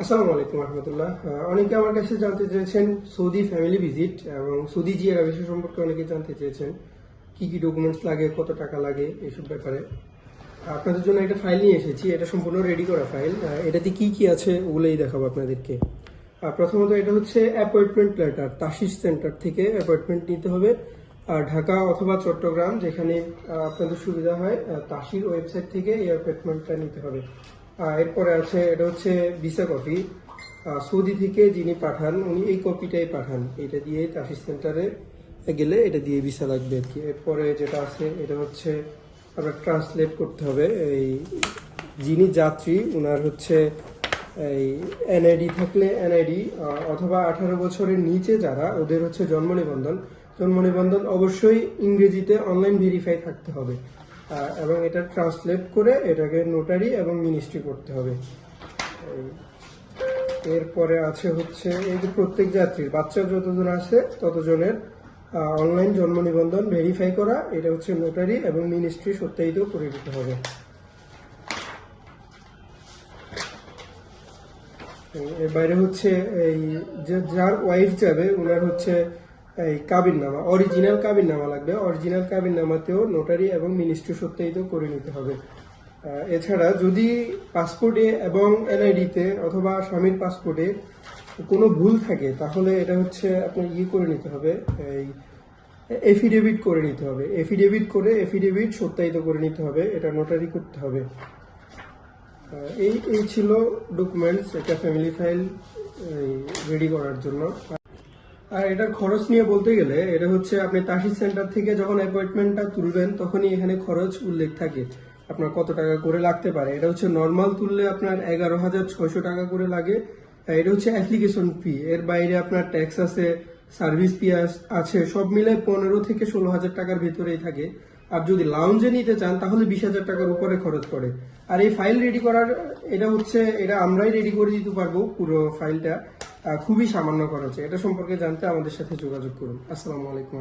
আসসালামু আলাইকুম রহমতুল্লাহ। অনেকে আমার কাছে জানতে চেয়েছেন সৌদি ফ্যামিলি ভিজিট এবং সৌদি জিয়ারা বিষয় সম্পর্কে অনেকে জানতে চেয়েছেন। কি কি ডকুমেন্টস লাগে, কত টাকা লাগে, এসব ব্যাপারে। আপনাদের জন্য একটা ফাইল নিয়ে এসেছি, এটা সম্পূর্ণ রেডি করা ফাইল এটাতে কি কি আছে ওগুলোই দেখাবো আপনাদেরকে। প্রথমত এটা হচ্ছে অ্যাপয়েন্টমেন্ট লেটার তাশিস সেন্টার থেকে অ্যাপয়েন্টমেন্ট নিতে হবে। ঢাকা অথবা চট্টগ্রাম যেখানে আপনাদের সুবিধা হয় তাসির ওয়েবসাইট থেকে এই অ্যাপয়েন্টমেন্টটা নিতে হবে। এরপরে আছে, এটা হচ্ছে ভিসা কপি সৌদি থেকে যিনি পাঠান, উনি এই কপিটাই পাঠান। এটা দিয়ে ট্রাফিক সেন্টারে গেলে এটা দিয়ে ভিসা লাগবে আর কি। এরপরে যেটা আছে, এটা হচ্ছে আপনার ট্রান্সলেট করতে হবে। এই যিনি যাত্রী ওনার হচ্ছে এই এনআইডি থাকলে এনআইডি অথবা আঠারো বছরের নিচে যারা, ওদের হচ্ছে জন্ম নিবন্ধন। জন্ম নিবন্ধন অবশ্যই ইংরেজিতে অনলাইন ভেরিফাই থাকতে হবে। এবং এটা ট্রান্সলেট করে এটাকে নোটারি এবং মিনিস্ট্রি করতে হবে। এরপরে আছে হচ্ছে এই যে প্রত্যেক যাত্রীর, বাচ্চা যতজন আছে ততজনের অনলাইন জন্ম নিবন্ধন ভেরিফাই করা, এটা হচ্ছে নোটারি এবং মিনিস্ট্রি সত্যায়িত করে দিতে হবে। এর বাইরে হচ্ছে এই যে যার ওয়াইফ যাবে ওনার হচ্ছে এই কাবিন নামা অরিজিনাল কাবিন নামা লাগবে। অরিজিনাল কাবিন নামাতেও নোটারি এবং মিনিস্ট্রি সত্যায়িত করে নিতে হবে। এছাড়া যদি পাসপোর্টে এবং এনআইডিতে অথবা স্বামীর পাসপোর্টে কোনো ভুল থাকে, তাহলে এটা হচ্ছে আপনার ইয়ে করে নিতে হবে, এই এফিডেভিট করে নিতে হবে। এফিডেভিট করে এফিডেভিট সত্যায়িত করে নিতে হবে, এটা নোটারি করতে হবে। এই এই ছিল ডকুমেন্টস একটা ফ্যামিলি ফাইল রেডি করার জন্য। আর এটার খরচ নিয়ে বলতে গেলে, এটা হচ্ছে আপনি তাহির সেন্টার থেকে যখন অ্যাপয়েন্টমেন্টটা তুলবেন, তখনই এখানে খরচ উল্লেখ থাকে। আপনার কত টাকা করে লাগতে পারে? এটা হচ্ছে নর্মাল তুললে আপনার এগারো হাজার ছয়শো টাকা করে লাগে। এটা হচ্ছে অ্যাপ্লিকেশন ফি এর বাইরে আপনার ট্যাক্স আছে সার্ভিস ফি আছে, সব মিলে পনেরো থেকে ষোলো হাজার টাকার ভেতরেই থাকে। আর যদি লাউঞ্জে নিতে চান, তাহলে বিশ হাজার টাকার উপরে খরচ পড়ে। আর এই ফাইল রেডি করার, এটা হচ্ছে, এটা আমরাই রেডি করে দিতে পারব পুরো ফাইলটা খুবই সামান্য খরচে। এটা সম্পর্কে জানতে আমাদের সাথে যোগাযোগ করুন। আসসালামু আলাইকুম।